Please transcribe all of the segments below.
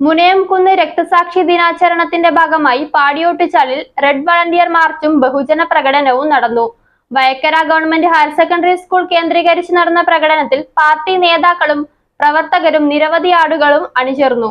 മുനയംകുന്ന് രക്തസാക്ഷി ദിനാചരണത്തിന്റെ ഭാഗമായി പാടിയോട്ടുചാലിൽ റെഡ് വളണ്ടിയർ മാർച്ചും ബഹുജന പ്രകടനവും നടന്നു. Vayakkara government higher secondary school കേന്ദ്രീകരിച്ച് നടന്ന പ്രകടനത്തിൽ പാർട്ടി നേതാക്കളും പ്രവർത്തകരും നിരവധി ആളുകളും അണിചേർന്നു.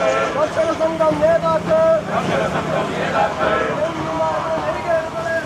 거쳐는 성당 해주거래 영유마를 내리게 해주거래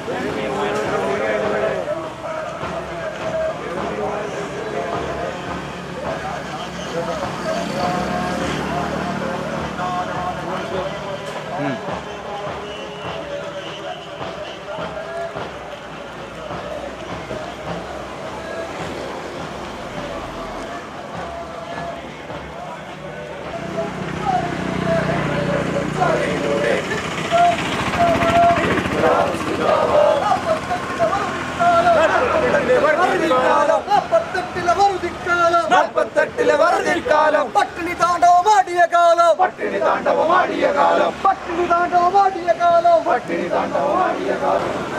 కాలం. పట్టిని దాంటావా మాటియ కాలం. పట్టిని దాంటావా మాటియ కాలం.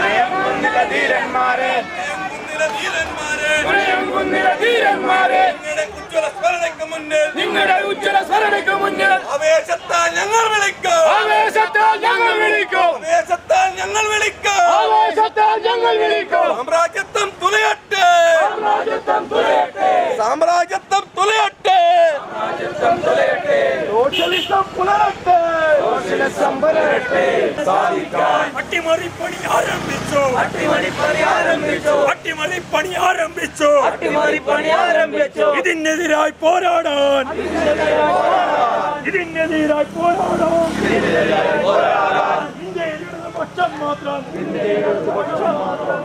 കുന്നിലെ ധീരന്മാരെ. കുന്നയം കുന്നിലെ ധീരന്മാരെ. ഉജ്ജ്വല സ്മരണയ്ക്ക് മുന്നിൽ. നിങ്ങളുടെ ഉജ്ജ്വല സ്മരണയ്ക്ക് മുന്നിൽ. ആവേശത്താൽ ഞങ്ങൾ വിളിക്കും. ആവേശത്താൽ ഞങ്ങൾ വിളിക്കും. ആവേശത്താൽ ഞങ്ങൾ വിളിക്കും. ആവേശത്താൽ ഞങ്ങൾ വിളിക്കും. സാമ്രാജ്യത്വം തുലയട്ടെ. സാമ്രാജ്യത്വം തുലയട്ടെ. സാമ്രാജ്യത്വം തുലയട്ടെ. സോഷ്യലിസം പുലരട്ടെ. സോഷ്യലിസം പുലരട്ടെ. സാധിക്കാൻ. അട്ടിമറിപ്പണി ആരംഭിച്ചു. ஆரம்பிச்சோ அட்டிமணி பணி ஆரம்பிச்சோ அட்டிமணி பணி ஆரம்பிச்சோ அட்டிமணி பணி ஆரம்பிச்சோ இதன் எதிராய் போராடான். இதன் எதிராய் போராடான். இந்த இடது பட்சம் மாத்திரம் இந்த மாத்திரம் மாத்திரம்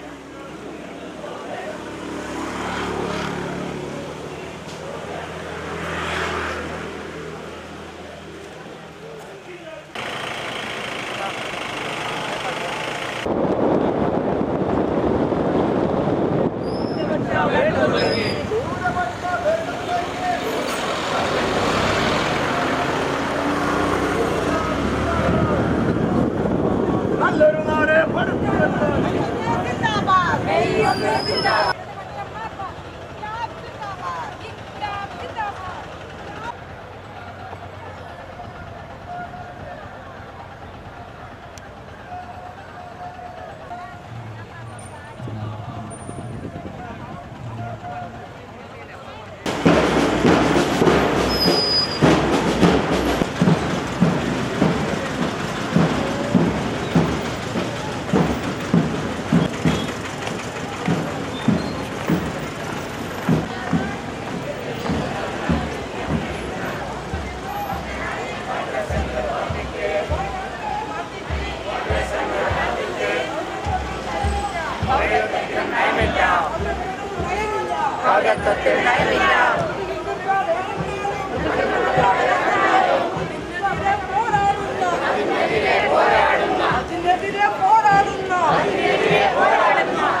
നല്ലൊരു നാട് പടുത്തുയർത്താൻ.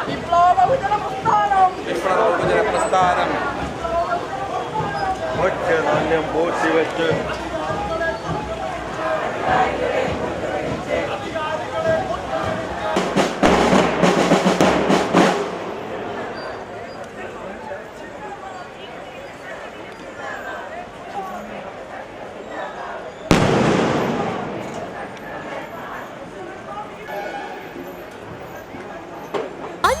വിപ്ലവ ബഹുജന പ്രസ്ഥാനം വിപ്ലവോപജന പ്രസ്ഥാനം ഭക്ഷ്യധാന്യം പൂഴ്ത്തിവെച്ച്